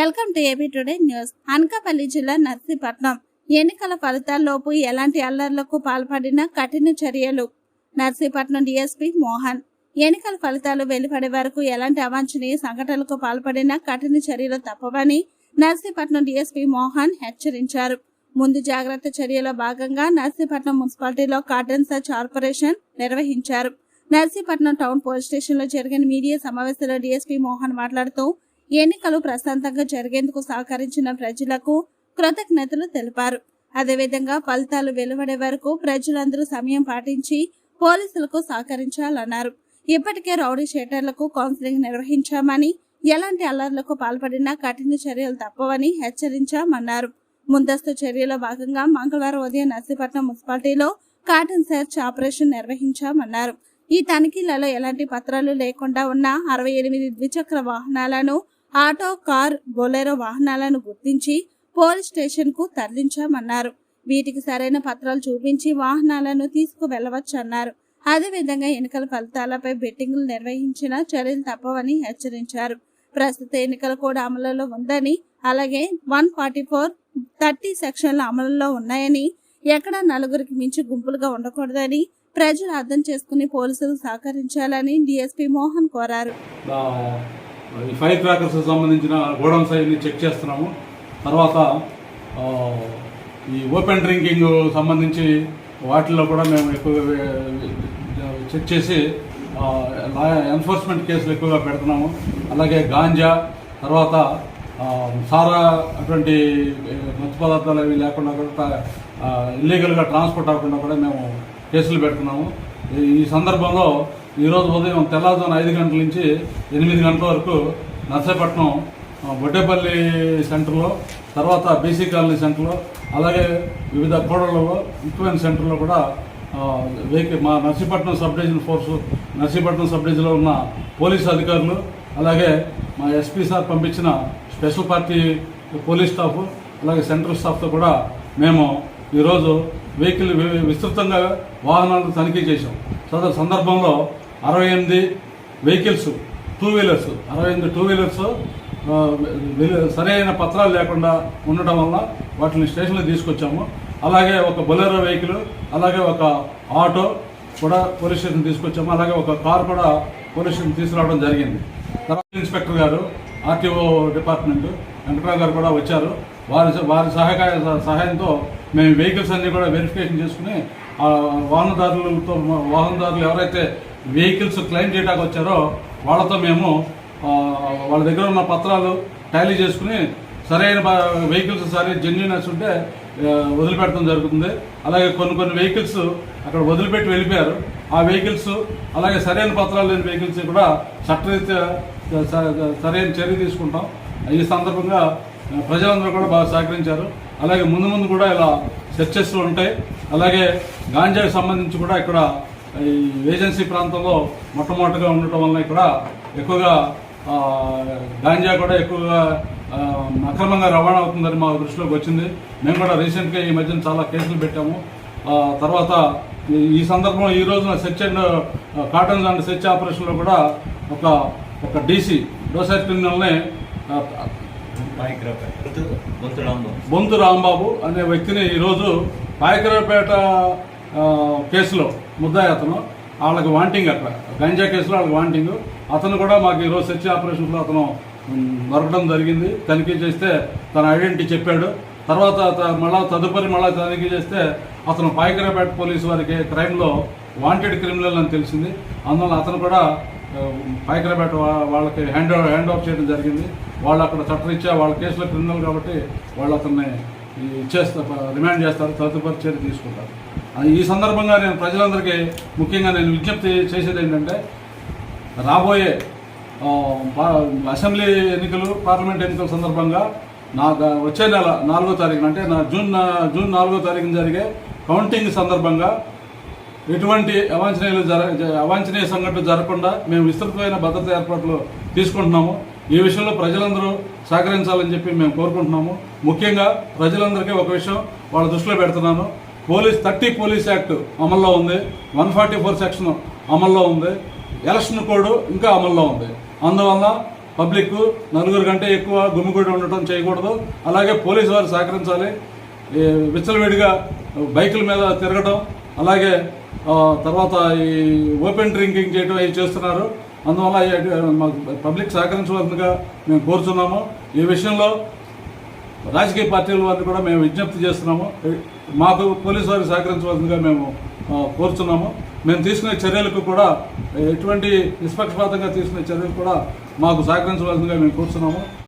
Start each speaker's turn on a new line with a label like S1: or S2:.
S1: Welcome to AB today news. Anakapalli జిల్లా నర్సీపట్నం. ఎన్నికల ఫలితాల్లోపు ఎలాంటి అల్లర్లకు పాల్పడిన కఠిన చర్యలు. నర్సీపట్నం డిఎస్పీ మోహన్. ఎన్నికల ఫలితాలు వెలువడే వరకు ఎలాంటి అవాంఛనీయ సంఘటనలకు పాల్పడిన కఠిన చర్యలు తప్పవని నర్సీపట్నం డిఎస్పీ మోహన్ హెచ్చరించారు. ముందు జాగ్రత్త చర్యలో భాగంగా నర్సీపట్నం మున్సిపాలిటీలో కాటన్ సర్చ్ కార్పొరేషన్ నిర్వహించారు. నర్సీపట్నం టౌన్ పోలీస్ స్టేషన్లో జరిగిన మీడియా సమావేశంలో డిఎస్పీ మోహన్ మాట్లాడుతూ ఎన్నికలు ప్రశాంతంగా జరిగేందుకు సహకరించిన ప్రజలకు కృతజ్ఞతలు తెలిపారు. అదేవిధంగా ఫలితాలు వెలువడే వరకు ప్రజలందరూ సమయం పాటించి పోలీసులకు సహకరించాలన్నారు. ఇప్పటికే రౌడీ షేటర్లకు కౌన్సిలింగ్ నిర్వహించామని ఎలాంటి అల్లర్లకు పాల్పడినా కఠిన చర్యలు తప్పవని హెచ్చరించామన్నారు. ముందస్తు చర్యలో భాగంగా మంగళవారం ఉదయం నర్సీపట్నం మున్సిపాలిటీలో కాటన్ సెర్చ్ ఆపరేషన్ నిర్వహించామన్నారు. ఈ తనిఖీలలో ఎలాంటి పత్రాలు లేకుండా ఉన్న అరవై ఎనిమిది ద్విచక్ర వాహనాలను ఆటో కార్ బొలెరో వాహనాలను గుర్తించి పోలీస్ స్టేషన్కు తరలించామన్నారు. వీటికి సరైన పత్రాలు చూపించి వాహనాలను తీసుకువెళ్ళవచ్చన్నారు. అదేవిధంగా ఎన్నికల ఫలితాలపై బెట్టింగ్లు నిర్వహించిన చర్యలు తప్పవని హెచ్చరించారు. ప్రస్తుత ఎన్నికల కూడా అమలులో ఉందని అలాగే వన్ ఫార్టీ ఫోర్ థర్టీ సెక్షన్లు అమలులో ఉన్నాయని ఎక్కడ నలుగురికి మించి గుంపులుగా ఉండకూడదని ప్రజలు అర్థం చేసుకుని పోలీసులు సహకరించాలని డిఎస్పీ మోహన్ కోరారు.
S2: ఈ ఫైర్ క్రాకర్స్ సంబంధించిన గోడౌన్స్ అవన్నీ చెక్ చేస్తున్నాము. తర్వాత ఈ ఓపెన్ డ్రింకింగ్ సంబంధించి వాటిల్లో కూడా మేము ఎక్కువగా చెక్ చేసి ఎన్ఫోర్స్మెంట్ కేసులు ఎక్కువగా పెడుతున్నాము. అలాగే గాంజా తర్వాత సారా అటువంటి మత్తు పదార్థాలు అవి లేకుండా కూడా ఇల్లీగల్గా ట్రాన్స్పోర్ట్ అవ్వకుండా కూడా మేము కేసులు పెడుతున్నాము. ఈ- సందర్భంలో ఈరోజు ఉదయం తెల్లవారుజామున ఐదు గంటల నుంచి ఎనిమిది గంటల వరకు నర్సాపట్నం బొడ్డేపల్లి సెంటర్లో తర్వాత బీసీ కాలనీ సెంటర్లో అలాగే వివిధ కూడళ్ళలో ఇన్ఫ్లుయెన్స్ సెంటర్లో కూడా వెహికల్ మా Narsipatnam sub division force Narsipatnam sub డివిజన్లో ఉన్న పోలీసు అధికారులు అలాగే మా ఎస్పీ సార్ పంపించిన స్పెషల్ పార్టీ పోలీస్ స్టాఫ్ అలాగే సెంట్రల్ స్టాఫ్తో కూడా మేము ఈరోజు వెహికల్ విస్తృతంగా వాహనాలను తనిఖీ చేశాం. సదరు సందర్భంలో అరవై ఎనిమిది వెహికల్స్ టూ వీలర్స్ అరవై ఎనిమిది టూ వీలర్స్ సరైన పత్రాలు లేకుండా ఉండటం వల్ల వాటిని స్టేషన్లో తీసుకొచ్చాము. అలాగే ఒక బొలెరో వెహికల్ అలాగే ఒక ఆటో కూడా పోలీస్ స్టేషన్ తీసుకొచ్చాము. అలాగే ఒక కార్ కూడా పోలీస్ స్టేషన్ తీసుకురావడం జరిగింది. తర్వాత ఇన్స్పెక్టర్ గారు ఆర్టీఓ డిపార్ట్మెంట్ వెంకటరావు గారు కూడా వచ్చారు. వారి వారి సహకార సహాయంతో మేము వెహికల్స్ అన్ని కూడా వెరిఫికేషన్ చేసుకుని ఆ వాహనదారులతో వాహనదారులు ఎవరైతే వెహికల్స్ క్లెయిమ్ చేయడానికి వచ్చారో వాళ్ళతో మేము వాళ్ళ దగ్గర ఉన్న పత్రాలు టాలీ చేసుకుని సరైన వెహికల్స్ సరే జెన్యునెస్ ఉంటే వదిలిపెట్టడం జరుగుతుంది. అలాగే కొన్ని కొన్ని వెహికల్స్ అక్కడ వదిలిపెట్టి వెళ్ళిపోయారు. ఆ వెహికల్స్ అలాగే సరైన పత్రాలు లేని వెహికల్స్ కూడా చట్టరీత్యా స- సరైన చర్య తీసుకుంటాం. ఈ సందర్భంగా ప్రజలందరూ కూడా బాగా సహకరించారు. అలాగే ముందు ముందు కూడా ఇలా చర్చెస్ ఉంటాయి. అలాగే గాంజాకి సంబంధించి కూడా ఇక్కడ ఈ ఏజెన్సీ ప్రాంతంలో మొట్టమొదటిగా ఉండటం వల్ల ఇక్కడ ఎక్కువగా గాంజా కూడా ఎక్కువగా అక్రమంగా రవాణా అవుతుందని మా దృష్టిలోకి వచ్చింది. మేము కూడా రీసెంట్గా ఈ మధ్యన చాలా కేసులు పెట్టాము. తర్వాత ఈ- సందర్భంలో ఈ రోజున search and cordon and search ఆపరేషన్లో కూడా ఒక ఒక డీసీ డోసర్ క్రిమినల్ని బొంతు రాంబాబు. అనే వ్యక్తిని ఈరోజు పాయకరావుపేట కేసులో ముద్దాయి అతను. వాళ్ళకి వాంటింగ్ అక్కడ. గంజా కేసులో వాళ్ళకి వాంటింగ్. అతను కూడా మాకు ఈరోజు సెర్చ్ ఆపరేషన్లో అతను దొరకడం జరిగింది. తనిఖీ చేస్తే తన ఐడెంటిటీ చెప్పాడు. తర్వాత మళ్ళా తదుపరి మళ్ళా తనిఖీ చేస్తే అతను పాయకరావుపేట పోలీసు వారికి క్రైమ్లో వాంటెడ్ క్రిమినల్ అని తెలిసింది. అందువల్ల అతను కూడా ఆ, వాళ్ళకి హ్యాండ్ హ్యాండ్ ఓవర్ చేయడం జరిగింది. వాళ్ళు అక్కడ చట్టరీత్యా వాళ్ళ కేసులో క్రిమినల్ కాబట్టి వాళ్ళు అతన్ని ఇచ్చేస్తా రిమాండ్ చేస్తారు తదుపరి చర్య తీసుకుంటారు. ఈ సందర్భంగా నేను ప్రజలందరికీ ముఖ్యంగా నేను విజ్ఞప్తి చేసేది ఏంటంటే రాబోయే అసెంబ్లీ ఎన్నికలు పార్లమెంట్ ఎన్నికల సందర్భంగా నా వచ్చే నెల నాలుగో తారీఖున అంటే నా జూన్ జూన్ నాలుగో తారీఖున జరిగే కౌంటింగ్ సందర్భంగా ఎటువంటి అవాంఛనీయులు జర జ- అవాంఛనీయ సంఘటనలు జరగకుండా మేము విస్తృతమైన భద్రత ఏర్పాట్లు తీసుకుంటున్నాము. ఈ విషయంలో ప్రజలందరూ సహకరించాలని చెప్పి మేము కోరుకుంటున్నాము. ముఖ్యంగా ప్రజలందరికీ ఒక విషయం వాళ్ళ దృష్టిలో పెడుతున్నాను. పోలీస్ థర్టీ పోలీస్ యాక్ట్ అమల్లో ఉంది. వన్ ఫార్టీ ఫోర్ సెక్షన్ అమల్లో ఉంది. ఎలక్షన్ కోడ్ ఇంకా అమల్లో ఉంది. అందువల్ల పబ్లిక్ నలుగురు కంటే ఎక్కువ గుమిగూడి ఉండటం చేయకూడదు. అలాగే పోలీసు వారు సహకరించాలి. విచ్చలవిడిగా బైకుల మీద తిరగటం. అలాగే తర్వాత ఈ ఓపెన్ డ్రింకింగ్ చేయడం అవి చేస్తున్నారు. అందువల్ల మాకు పబ్లిక్ సహకరించవలసిందిగా మేము కోరుతున్నాము ఈ విషయంలో రాజకీయ పార్టీల వారిని కూడా మేము విజ్ఞప్తి చేస్తున్నాము. మాకు పోలీసు వారికి సహకరించవలసిందిగా మేము కోరుతున్నాము మేము తీసుకునే చర్యలకు కూడా ఎటువంటి నిష్పక్షపాతంగా తీసుకునే చర్యలు కూడా మాకు సహకరించవలసిందిగా మేము కోరుతున్నాము